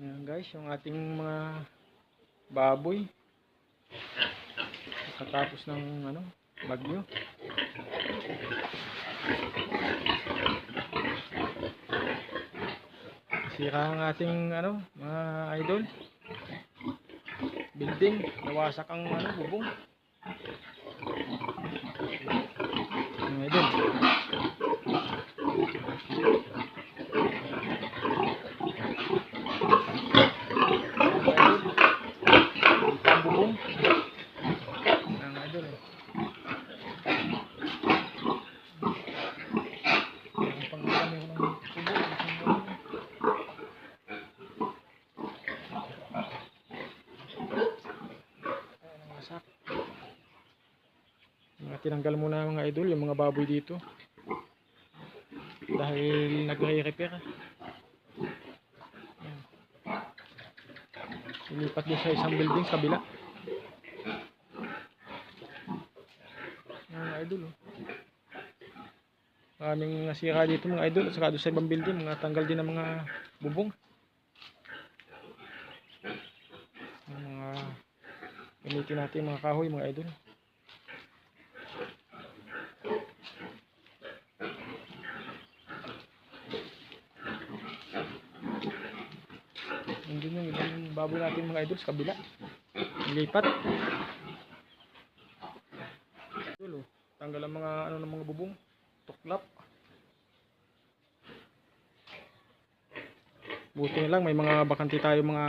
Ayan guys, yung ating mga baboy. Katapos ng ano, bagyo. Sira ang ating ano, mga idol. Building, nawasak ang ano, bubong. Mga idol. Ang bubong. Ang idol eh. Ang pangkami ko ng bubong. Ayan ang wasak. Mga tinanggal muna mga idol yung mga baboy dito. Dahil nagre-repair. Ilipat din sa isang building sa kabila. Mga idol oh. Maraming nasira dito mga idol at saka doon sa ibang building mga tanggal din ng mga bubong. Mga gamitin natin mga kahoy mga idol. Nandun yung ibang baboy natin mga idol sa kabila. Lipat. Idol oh. Tanggal ang mga ano ng mga bubong. Tuklap. Buti lang may mga bakanti tayo mga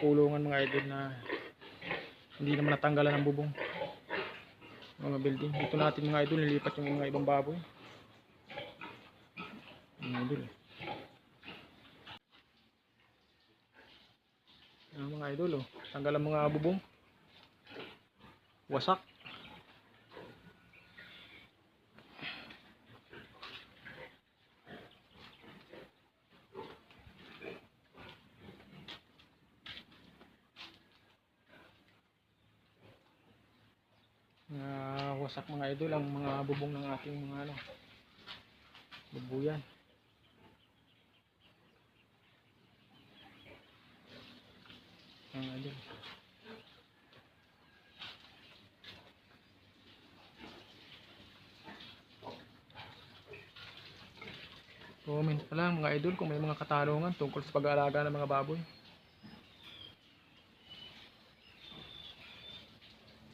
kulungan mga idol na hindi naman natanggalan ng bubong. Mga building. Dito natin mga idol nilipat yung mga ibang baboy. Mga idol. Mga idol oh. Tanggal ang mga bubong. Wasak. Mga wasak mga idol ang mga bubong ng ating mga ano. Bubuyan. Mga idol. Comment pa lang mga idol kung may mga katanungan tungkol sa pag-aalaga ng mga baboy.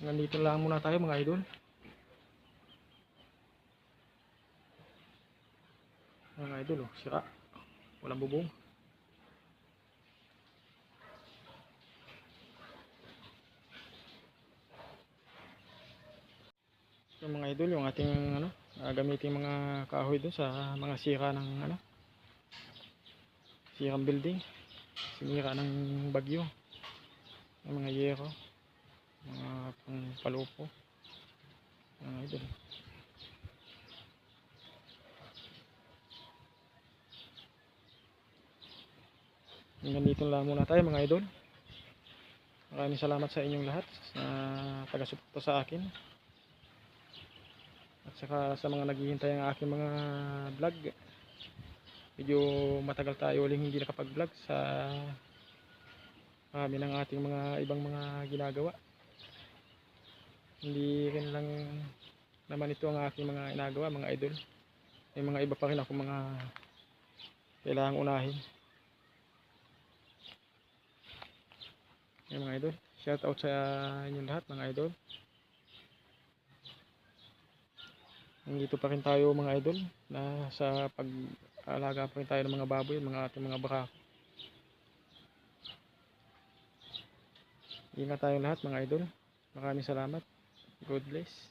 Nandito lang muna tayo mga idol. Mga idol oh, sira. Walang bubong. Yung mga idol, yung ating ano, uh, gamitin mga kahoy doon sa mga sira ng ano, sirang building, sinira ng bagyo, ng mga yero, mga pang palupo, mga idol. Hanggang dito lang muna tayo mga idol. Maraming salamat sa inyong lahat sa taga-suporta sa akin. At saka sa mga naghihintay ng aking mga vlog. Medyo matagal tayo uling hindi nakapag-vlog sa kami ng ating mga ibang mga ginagawa. Hindi rin lang naman ito ang aking mga inagawa, mga idol. May mga iba pa rin ako mga kailangang unahin. Yan mga idol. Shout out sa inyong lahat mga idol. Nandito pa rin tayo mga idol na sa pag-alaga pa rin tayo ng mga baboy, mga ating mga baka. Ingat tayo lahat mga idol. Maraming salamat. God bless.